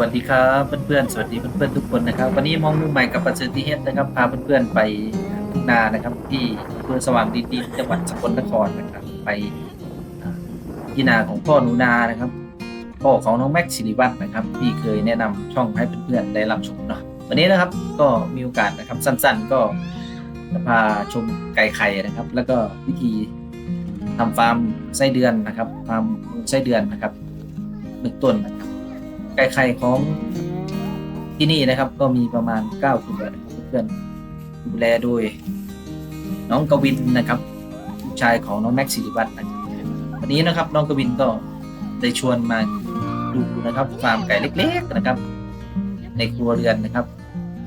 วัสดีครับเพื่อนๆ สวัสดีเพื่อนๆทุกคนนะครับ วันนี้มองมุมใหม่กับประเสริฐที่เฮ็ดนะครับพาเพื่อนๆไปทุ่งนานะครับ ที่อำเภอสว่างดีดีจังหวัดสกลนครนะครับ ไปที่นาของพ่อหนูนานะครับพ่อของน้องแม็กซิริวัฒน์นะครับที่เคยแนะนำช่องให้เพื่อนๆได้รับชมเนาะวันนี้นะครับก็มีโอกาสนะครับสั้นๆ ก็จะพาชมไก่ไข่นะครับ แล้วก็วิธีทำฟาร์มไส้เดือนนะครับฟาร์มไส้เดือนนะครับหนึ่งต้นนะครับ ไก่ไข่ของที่นี่นะครับ ก็มีประมาณ9ตัวนะครับเพื่อนดูแลโดย น้องกวินนะครับลูกชายของน้องแม็กซิริวัฒน์นะครับวันนี้นะครับ น้องกวินก็ได้ชวนมาดูนะครับฟาร์มไก่เล็ก ๆนะครับ ในครัวเรือนนะครับ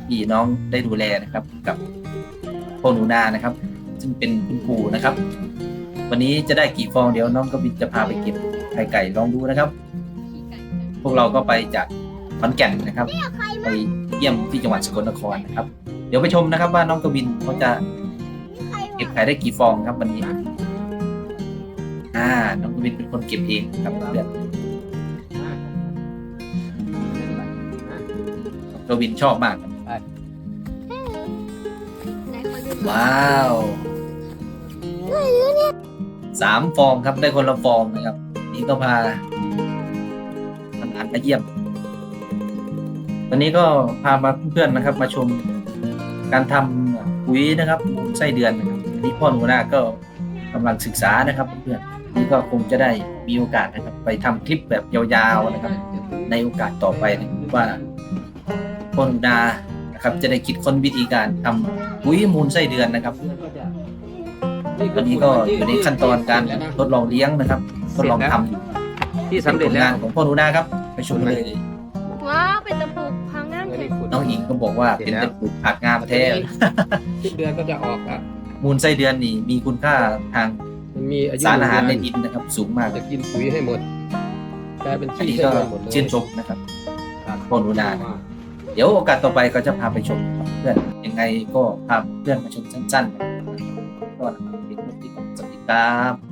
ที่น้องได้ดูแลนะครับ กับพ่อหนูนานะครับ ซึ่งเป็นคุณปู่นะครับ วันนี้จะได้กี่ฟองเดี๋ยวน้องกวินจะพาไปเก็บไข่ไก่ลองดูนะครับ พวกเราก็ไปจากขอนแก่นนะครับ ไปเยี่ยมที่จังหวัดสกลนครนะครับ เดี๋ยวไปชมนะครับว่าน้องกวินเขาจะเก็บไข่ได้กี่ฟองครับวันนี้ อ่า น้องกวินเป็นคนเก็บเองครับเพื่อนกวินชอบมาก ว้าวสามฟองครับได้คนละฟองนะครับ นี่ก็พา ทำงานมาเยี่ยม วันนี้ก็พามาเพื่อนๆนะครับ มาชมการทำปุ๋ยนะครับมูลไส้เดือนนะครับอันนี้พ่อหนูนาก็กำลังศึกษานะครับเพื่อนๆนี่ก็คงจะได้มีโอกาสนะครับ ไปทำคลิปแบบยาวๆนะครับ ในโอกาสต่อไปนะครับว่าพ่อหนูนานะครับ จะได้คิดค้นวิธีการทำปุ๋ยมูลไส้เดือนนะครับอันนี้ก็อยู่ในขั้นตอนการทดลองเลี้ยงนะครับ ทดลองทำอยู่ที่สำเร็จป็นผลแล้งานวของพ่อหนูนาครับ ไปชมเลยว้าวเป็นตะปูพังงามเทน้องหญิงก็บอกว่าเป็นแต่ปลูกผักงามแท้ทุกเดือนก็จะออกอะมูลไส้เดือนนี่มีคุณค่าทางมันมีอายุสารอาหารในเดืดินนะครับ สูงมากจะกินปุ๋ยให้หมดกลายเป็นอันขี้นี้ไส้ก็เดือนหมดเลยชื่นชมนะครับพ่อหนูนานะครับเดี๋ยวโอกาสต่อไปก็จะพาไปชมครับเพื่อนยังไงก็พาเพื่อนมาชมสั้นๆนะครับก็นะครับเป็นที่สวัสดีครับ